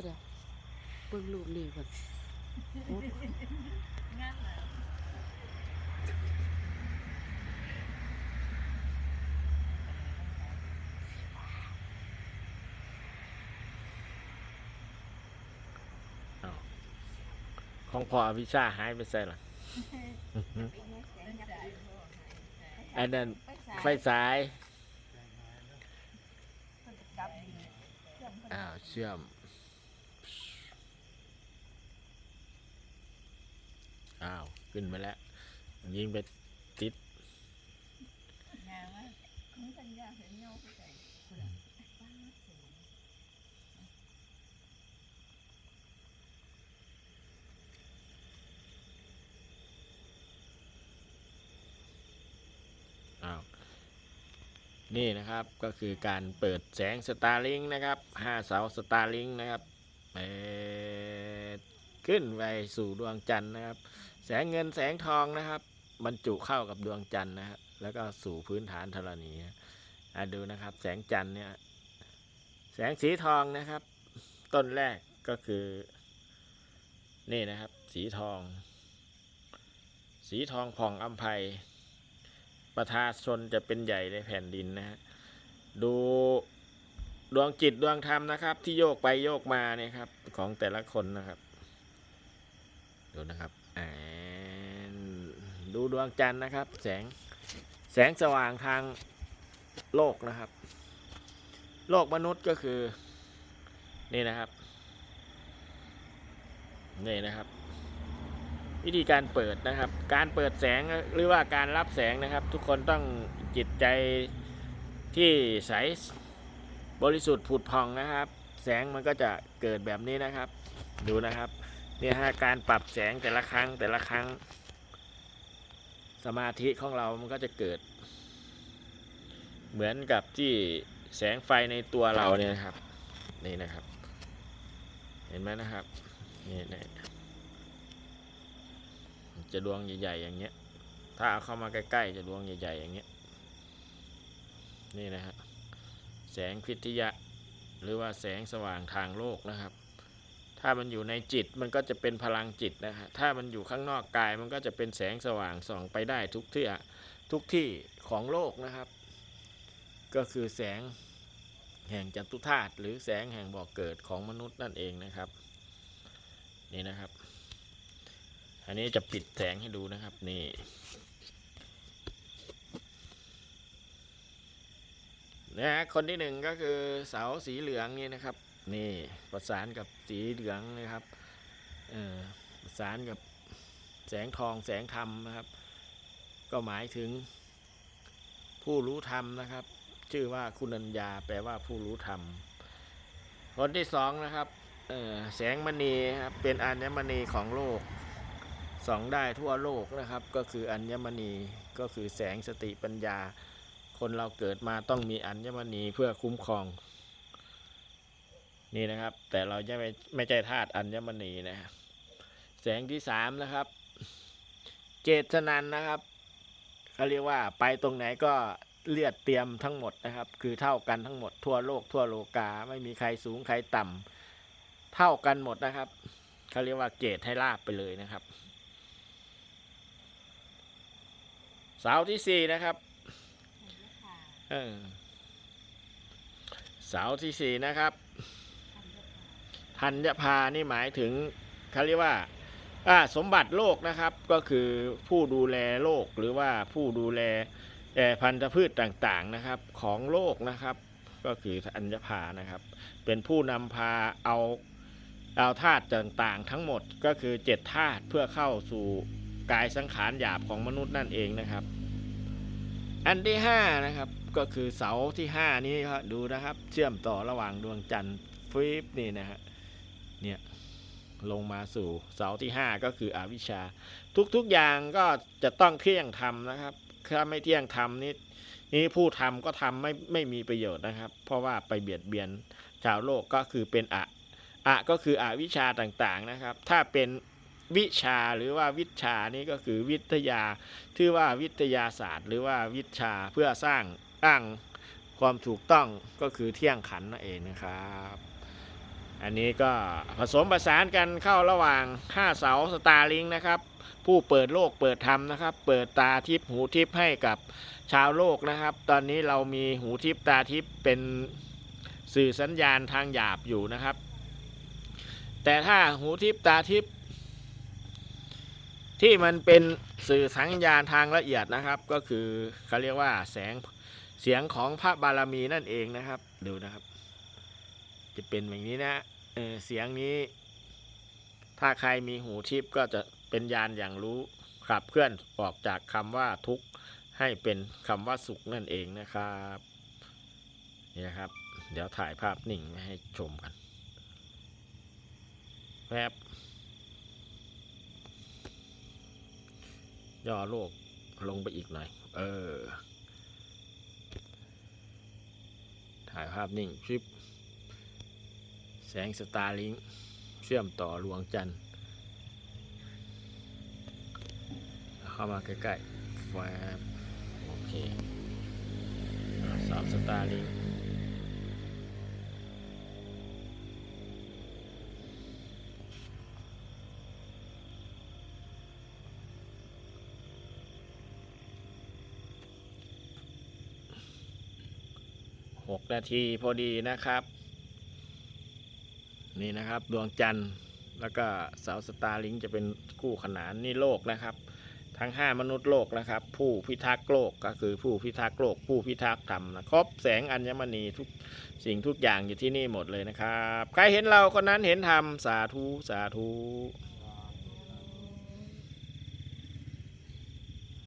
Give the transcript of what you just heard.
ก็ได้เบิ่งรูปนี่ก่อนของพ่อพิชาหายไปใส่หรออันนั้นไฟสาย อ้าว เชื่อม อ้าว ขึ้นมาแล้ว ยิงไปติดอ้าว นี่นะครับก็คือการเปิดแสงสตาร์ลิงนะครับห้าเสาสตาร์ลิงนะครับเปิดขึ้นไปสู่ดวงจันทร์นะครับ สงเงินแสงทองนะครับ บรรจุเข้ากับดวงจันทร์นะครับแล้วก็สู่พื้นฐานธรณีอะดูนะครับ แสงจันทร์เนี่ย แสงสีทองนะครับ ต้นแรกก็คือ นี่นะครับ สีทอง สีทองผ่องอัมภัยประชาชนจะเป็นใหญ่ในแผ่นดินนะฮะดูดวงจิตดวงธรรมนะครับ ที่โยกไปโยกมาเนี่ยครับ ของแต่ละคนนะครับ ดูนะครับอ่า ดูดวงจันทร์นะครับ แสงแสงสว่างทางโลกนะครับ โลกมนุษย์ก็คือ นี่นะครับนี่นะครับ วิธีการเปิดนะครับ การเปิดแสงหรือว่าการรับแสงนะครับ ทุกคนต้องจิตใจที่ใสบริสุทธิ์ผุดพองนะครับ แสงมันก็จะเกิดแบบนี้นะครับ ดูนะครับเนี่ยฮะการปรับแสงแต่ละครั้งแต่ละครั้ง สมาธิของเรามันก็จะเกิด เหมือนกับที่แสงไฟในตัวเราเนี่ยนะครับ นี่นะครับ เห็นไหมนะครับ นี่นี่จะดวงใหญ่ๆอย่างเงี้ย ถ้าเอาเข้ามาใกล้ๆ จะดวงใหญ่ๆอย่างเงี้ย นี่นะฮะ แสงพิทยะ หรือว่าแสงสว่างทางโลกนะครับ ถ้ามันอยู่ในจิตมันก็จะเป็นพลังจิตนะฮะถ้ามันอยู่ข้างนอกกายมันก็จะเป็นแสงสว่างส่องไปได้ทุกที่ทุกที่ของโลกนะครับ ก็คือแสงแห่งจัตุธาตุหรือแสงแห่งบ่อกเกิดของมนุษย์นั่นเองนะครับ นี่นะครับ อันนี้จะปิดแสงให้ดูนะครับนี่นะฮะคนที่หนึ่งก็คือเสาสีเหลืองนี่นะครับ นี่ประสานกับสีเหลืองนะครับประสานกับแสงทองแสงธรรมนะครับ ก็หมายถึงผู้รู้ธรรมนะครับ ชื่อว่าคุณัญญาแปลว่าผู้รู้ธรรมคนที่สองนะครับแสงมณีครับเป็นอัญมณีของโลกส่องได้ทั่วโลกนะครับ ก็คืออัญมณีก็คือแสงสติปัญญา คนเราเกิดมาต้องมีอัญมณีเพื่อคุ้มครอง นี่นะครับ แต่เราจะไม่ไม่ใช่ธาตุอัญมณีนะฮะแสงที่สามนะครับ เจตนันนะครับเขาเรียกว่าไปตรงไหนก็เลือดเตรียมทั้งหมดนะครับ คือเท่ากันทั้งหมดทั่วโลกทั่วโลกาไม่มีใครสูงใครต่ำเท่ากันหมดนะครับเขาเรียกว่าเกตให้ลาบไปเลยนะครับเสาที่สี่นะครับเออเสาที่สี่นะครับ ธัญพานี่หมายถึงเขาเรียกว่าสมบัติโลกนะครับก็คือผู้ดูแลโลกหรือว่าผู้ดูแลพันธุ์พืชต่างๆนะครับของโลกนะครับ ก็คือธัญพานะครับ เป็นผู้นำพาเอาเอาธาตุต่างๆ ทั้งหมดก็คือเจ็ดธาตุเพื่อเข้าสู่กายสังขารหยาบของมนุษย์นั่นเองนะครับ อันที่ห้านะครับก็คือเสาที่ห้านี้ครับดูนะครับ เชื่อมต่อระหว่างดวงจันทร์ฟิบนี่นะฮะ เนี่ยลงมาสู่เสาที่ห้าก็คืออวิชชา ทุกๆอย่างก็จะต้องเที่ยงธรรมนะครับ ถ้าไม่เที่ยงธรรมนี่นี่ผู้ทำก็ทำไม่ไม่มีประโยชน์นะครับ เพราะว่าไปเบียดเบียนชาวโลกก็คือเป็นอะอะก็คืออวิชชาต่างๆนะครับ ถ้าเป็นวิชาหรือว่าวิชานี่ก็คือวิทยาชื่อว่าวิทยาศาสตร์ หรือว่าวิชาเพื่อสร้างอ้างความถูกต้องก็คือเที่ยงขันนั่นเองนะครับ อันนี้ก็ผสมประสานกันเข้าระหว่าง 5 เสาสตาร์ลิงนะครับ ผู้เปิดโลกเปิดธรรมนะครับ เปิดตาทิพหูทิพให้กับชาวโลกนะครับ ตอนนี้เรามีหูทิพตาทิพเป็นสื่อสัญญาณทางหยาบอยู่นะครับ แต่ถ้าหูทิพตาทิพที่มันเป็นสื่อสัญญาณทางละเอียดนะครับ ก็คือเขาเรียกว่าแสงเสียงของพระบารมีนั่นเองนะครับ ดูนะครับ จะเป็นแบบนี้นะเออเสียงนี้ ถ้าใครมีหูทิพย์ก็จะเป็นยานอย่างรู้ขับเคลื่อนออกจากคำว่าทุกข์ให้เป็นคำว่าสุขนั่นเองนะครับนี่นะครับ เดี๋ยวถ่ายภาพนิ่งมาให้ชมกันแป๊บย่อโลกลงไปอีกหน่อย เออ ถ่ายภาพนิ่งคลิป แสงสตาร์ลิงเชื่อมต่อดวงจันทร์เข้ามาใกล้ๆแฟบโอเคสามสตาร์ลิงหกนาทีพอดีนะครับ นี่นะครับดวงจันทร์แล้วก็เสาสตาร์ลิงจะเป็นคู่ขนานนี่โลกนะครับ ทั้ง 5 มนุษย์โลกนะครับ ผู้พิทักษ์โลกก็คือผู้พิทักษ์โลก ผู้พิทักษ์ธรรมนะครบแสงอัญมณีทุกสิ่งทุกอย่างอยู่ที่นี่หมดเลยนะครับ ใครเห็นเราคนนั้นเห็นธรรมสาธุสาธุ